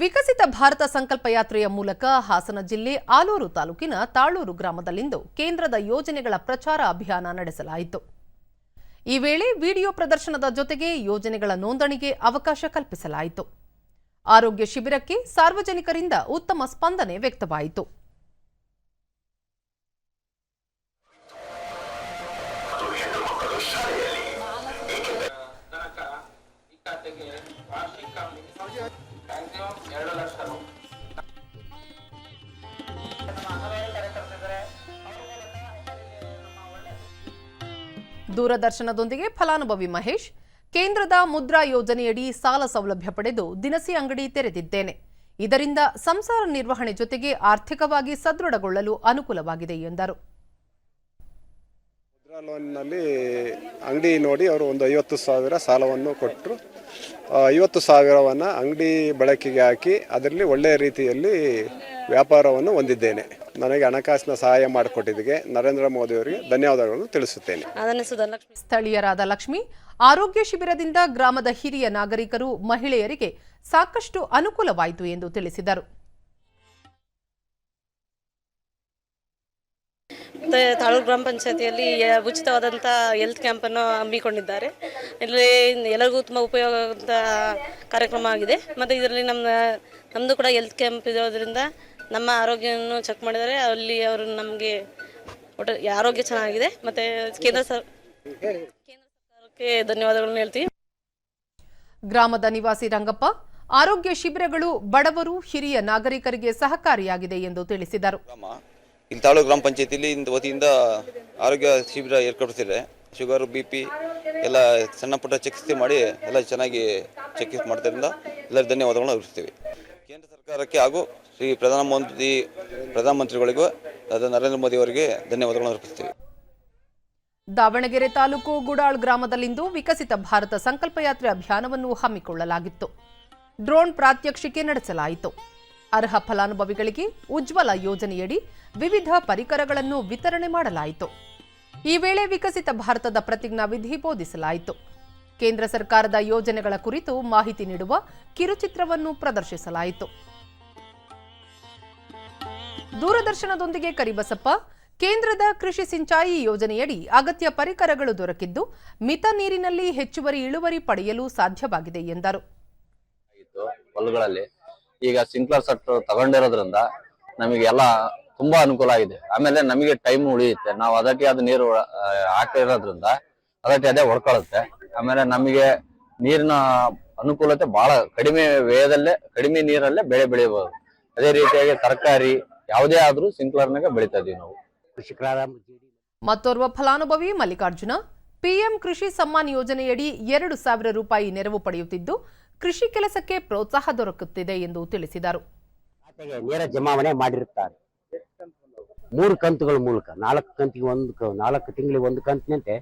ವಿಕಸಿತ ಭಾರತ ಸಂಕಲ್ಪ ಯಾತ್ರೆಯ ಮೂಲಕ ಹಾಸನ ಜಿಲ್ಲೆ ಆಲೂರು ತಾಲೂಕಿನ ತಾಳೂರು ಗ್ರಾಮದಲ್ಲಿಂದು ಕೇಂದ್ರದ ಯೋಜನೆಗಳ ಪ್ರಚಾರ ಅಭಿಯಾನ ನಡೆಸಲಾಯಿತು. ಈ ವೇಳೆ ವಿಡಿಯೋ ಪ್ರದರ್ಶನದ ಜೊತೆಗೆ ಯೋಜನೆಗಳ ನೋಂದಣಿಗೆ ಅವಕಾಶ ಕಲ್ಪಿಸಲಾಯಿತು. ಆರೋಗ್ಯ ಶಿಬಿರಕ್ಕೆ ಸಾರ್ವಜನಿಕರಿಂದ ಉತ್ತಮ ಸ್ಪಂದನೆ ವ್ಯಕ್ತವಾಯಿತು. ಎರಡು ಲಕ್ಷ ರು. ದೂರದರ್ಶನದೊಂದಿಗೆ ಫಲಾನುಭವಿ ಮಹೇಶ್, ಕೇಂದ್ರದ ಮುದ್ರಾ ಯೋಜನೆಯಡಿ ಸಾಲ ಸೌಲಭ್ಯ ಪಡೆದು ದಿನಸಿ ಅಂಗಡಿ ತೆರೆದಿದ್ದೇನೆ ಇದರಿಂದ ಸಂಸಾರ ನಿರ್ವಹಣೆ ಜೊತೆಗೆ ಆರ್ಥಿಕವಾಗಿ ಸದೃಢಗೊಳ್ಳಲು ಅನುಕೂಲವಾಗಿದೆ ಎಂದರು ಮುದ್ರಾ ಲೋನ್ನಲ್ಲಿ ಅಂಗಡಿ ನೋಡಿ ಅವರು ಒಂದು ಐವತ್ತು ಸಾವಿರ ಸಾಲವನ್ನು ಕೊಟ್ಟರು ಐವತ್ತು ಸಾವಿರವನ್ನು ಅಂಗಡಿ ಬಳಕೆಗೆ ಹಾಕಿ ಅದರಲ್ಲಿ ಒಳ್ಳೆಯ ರೀತಿಯಲ್ಲಿ ವ್ಯಾಪಾರವನ್ನು ಹೊಂದಿದ್ದೇನೆ. ನನಗೆ ಹಣಕಾಸಿನ ಸಹಾಯ ಮಾಡಿಕೊಟ್ಟಿದ್ದಕ್ಕೆ ನರೇಂದ್ರ ಮೋದಿ ಅವರಿಗೆ ಧನ್ಯವಾದಗಳನ್ನು ತಿಳಿಸುತ್ತೇನೆ. ಸ್ಥಳೀಯರಾದ ಲಕ್ಷ್ಮಿ ಆರೋಗ್ಯ ಶಿಬಿರದಿಂದ ಗ್ರಾಮದ ಹಿರಿಯ ನಾಗರಿಕರು ಮಹಿಳೆಯರಿಗೆ ಸಾಕಷ್ಟು ಅನುಕೂಲವಾಯಿತು ಎಂದು ತಿಳಿಸಿದರು. ಮತ್ತು ತಾಳೂರು ಗ್ರಾಮ ಪಂಚಾಯತಿಯಲ್ಲಿ ಉಚಿತವಾದಂಥ ಹೆಲ್ತ್ ಕ್ಯಾಂಪನ್ನು ಹಮ್ಮಿಕೊಂಡಿದ್ದಾರೆ. ಇಲ್ಲಿ ಎಲ್ಲರಿಗೂ ತುಂಬ ಉಪಯೋಗ ಆಗುವಂಥ ಕಾರ್ಯಕ್ರಮ ಆಗಿದೆ. ಮತ್ತು ಇದರಲ್ಲಿ ನಮ್ಮ ನಮ್ಮದು ಕೂಡ ಹೆಲ್ತ್ ಕ್ಯಾಂಪ್ ಇರೋದ್ರಿಂದ ನಮ್ಮ ಆರೋಗ್ಯವನ್ನು ಚೆಕ್ ಮಾಡಿದರೆ ಅಲ್ಲಿ ಅವರು ನಮಗೆ ಒಟ್ಟು ಆರೋಗ್ಯ ಚೆನ್ನಾಗಿದೆ. ಮತ್ತು ಕೇಂದ್ರ ಸರ್ ಕೇಂದ್ರ ಸರ್ಕಾರಕ್ಕೆ ಧನ್ಯವಾದಗಳನ್ನು ಹೇಳ್ತೀವಿ. ಗ್ರಾಮದ ನಿವಾಸಿ ರಂಗಪ್ಪ ಆರೋಗ್ಯ ಶಿಬಿರಗಳು ಬಡವರು ಹಿರಿಯ ನಾಗರಿಕರಿಗೆ ಸಹಕಾರಿಯಾಗಿದೆ ಎಂದು ತಿಳಿಸಿದರು. ಇಲ್ಲಿ ಗ್ರಾಮ ಪಂಚಾಯತಿಲಿ ಇಂದ ವತಿಯಿಂದ ಆರೋಗ್ಯ ಶಿಬಿರ ಏರ್ಪಡಿಸಿದೆ ಶುಗರ್, ಬಿ ಪಿ ಎಲ್ಲ ಸಣ್ಣ ಪುಟ್ಟ ಚಿಕಿತ್ಸೆ ಮಾಡಿ ಎಲ್ಲ ಚೆನ್ನಾಗಿ ಚಿಕಿತ್ಸೆ ಮಾಡ್ತಾರಿಂದ ಎಲ್ಲರ ಧನ್ಯವಾದಗಳನ್ನು ಅರ್ಪಿಸ್ತೀವಿ. ಕೇಂದ್ರ ಸರ್ಕಾರಕ್ಕೆ ಹಾಗೂ ಶ್ರೀ ಪ್ರಧಾನಮಂತ್ರಿ ಪ್ರಧಾನಮಂತ್ರಿಗಳಿಗೂ ನರೇಂದ್ರ ಮೋದಿ ಅವರಿಗೆ ಧನ್ಯವಾದಗಳನ್ನು ಅರ್ಪಿಸ್ತೀವಿ. ದಾವಣಗೆರೆ ತಾಲೂಕು ಗುಡಾಳ್ ಗ್ರಾಮದಲ್ಲಿಂದು ವಿಕಸಿತ ಭಾರತ ಸಂಕಲ್ಪ ಯಾತ್ರೆ ಅಭಿಯಾನವನ್ನು ಹಮ್ಮಿಕೊಳ್ಳಲಾಗಿತ್ತು. ಡ್ರೋನ್ ಪ್ರಾತ್ಯಕ್ಷಿಕೆ ನಡೆಸಲಾಯಿತು. ಅರ್ಹ ಫಲಾನುಭವಿಗಳಿಗೆ ಉಜ್ವಲ ಯೋಜನೆಯಡಿ ವಿವಿಧ ಪರಿಕರಗಳನ್ನು ವಿತರಣೆ ಮಾಡಲಾಯಿತು. ಈ ವೇಳೆ ವಿಕಸಿತ ಭಾರತದ ಪ್ರತಿಜ್ಞಾವಿಧಿ ಬೋಧಿಸಲಾಯಿತು. ಕೇಂದ್ರ ಸರ್ಕಾರದ ಯೋಜನೆಗಳ ಕುರಿತು ಮಾಹಿತಿ ನೀಡುವ ಕಿರುಚಿತ್ರವನ್ನು ಪ್ರದರ್ಶಿಸಲಾಯಿತು. ದೂರದರ್ಶನದೊಂದಿಗೆ ಕರಿಬಸಪ್ಪ, ಕೇಂದ್ರದ ಕೃಷಿ ಸಿಂಚಾಯಿ ಯೋಜನೆಯಡಿ ಅಗತ್ಯ ಪರಿಕರಗಳು ದೊರಕಿದ್ದು, ಮಿತ ನೀರಿನಲ್ಲಿ ಹೆಚ್ಚುವರಿ ಇಳುವರಿ ಪಡೆಯಲು ಸಾಧ್ಯವಾಗಿದೆ ಎಂದರು. ಈಗ ಸಿಂಕ್ಲರ್ ಸೆಟ್ ತಗೊಂಡಿರೋದ್ರಿಂದ ನಮಗೆ ಎಲ್ಲ ತುಂಬಾ ಅನುಕೂಲ ಆಗಿದೆ. ಆಮೇಲೆ ನಮಗೆ ಟೈಮ್ ಉಳಿಯುತ್ತೆ. ನಾವು ಅದಕ್ಕೆ ಅದು ನೀರು ಹಾಕ್ತಾ ಹಾಕಿರೋದ್ರಿಂದ ಅದಕ್ಕೆ ಅದೇ ಹೊಡ್ಕೊಳ್ಳುತ್ತೆ ಆಮೇಲೆ ನಮಗೆ ನೀರಿನ ಅನುಕೂಲತೆ ಬಹಳ ಕಡಿಮೆ ವ್ಯಯದಲ್ಲೇ ಕಡಿಮೆ ನೀರಲ್ಲೇ ಬೆಳೆ ಬೆಳೆಯಬಹುದು. ಅದೇ ರೀತಿಯಾಗಿ ತರಕಾರಿ ಯಾವುದೇ ಆದ್ರೂ ಸಿಂಕ್ಲರ್ನಾಗ ಬೆಳಿತಾ ಇದೀವಿ ನಾವು ಮತ್ತೋರ್ವ ಫಲಾನುಭವಿ ಮಲ್ಲಿಕಾರ್ಜುನ ಪಿಎಂ ಕೃಷಿ ಸಮ್ಮಾನ್ ಯೋಜನೆಯಡಿ ಎರಡು ಸಾವಿರ ರೂಪಾಯಿ ನೆರವು ಪಡೆಯುತ್ತಿದ್ದು ಕೃಷಿ ಕೆಲಸಕ್ಕೆ ಪ್ರೋತ್ಸಾಹ ದೊರಕುತ್ತಿದೆ ಎಂದು ತಿಳಿಸಿದರು. ನೇರ ಜಮಾವಣೆ ಮಾಡಿರುತ್ತಾರೆ. ಮೂರು ಕಂತುಗಳ ಮೂಲಕ ನಾಲ್ಕು ಕಂತಿಗೆ ಒಂದು ನಾಲ್ಕು ತಿಂಗಳಿಗೆ ಒಂದು ಕಂತಿನಂತೆ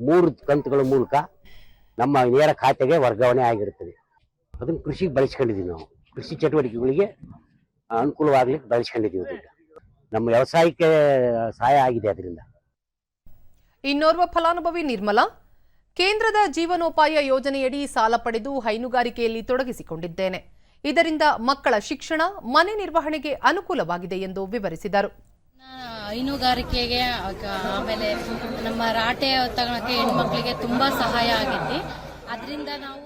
ಮೂರು ಕಂತುಗಳ ಮೂಲಕ ನಮ್ಮ ನೇರ ಖಾತೆಗೆ ವರ್ಗಾವಣೆ ಆಗಿರುತ್ತದೆ. ಅದನ್ನು ಕೃಷಿಗೆ ಬಳಸ್ಕೊಂಡಿದ್ದೀವಿ ನಾವು. ಕೃಷಿ ಚಟುವಟಿಕೆಗಳಿಗೆ ಅನುಕೂಲವಾಗ್ಲಿಕ್ಕೆ ಬಳಸ್ಕೊಂಡಿದ್ದೀವಿ ದುಡ್ಡು ನಮ್ಮ ವ್ಯವಸಾಯಕ್ಕೆ ಸಹಾಯ ಆಗಿದೆ ಅದರಿಂದ. ಇನ್ನೋರ್ವ ಫಲಾನುಭವಿ ನಿರ್ಮಲಾ ಕೇಂದ್ರದ ಜೀವನೋಪಾಯ ಯೋಜನೆಯಡಿ ಸಾಲ ಪಡೆದು ಹೈನುಗಾರಿಕೆಯಲ್ಲಿ ತೊಡಗಿಸಿಕೊಂಡಿದ್ದೇನೆ. ಇದರಿಂದ ಮಕ್ಕಳ ಶಿಕ್ಷಣ, ಮನೆ ನಿರ್ವಹಣೆಗೆ ಅನುಕೂಲವಾಗಿದೆ ಎಂದು ವಿವರಿಸಿದರು. ಹೈನುಗಾರಿಕೆಗೆ ಆಮೇಲೆ ನಮ್ಮ ರಾಟೆ ತಗೊಳಕ್ಕೆ ಹೆಣ್ಮಕ್ಳಿಗೆ ತುಂಬಾ ಸಹಾಯ ಆಗಿದೆ ಅದರಿಂದ ನಾವು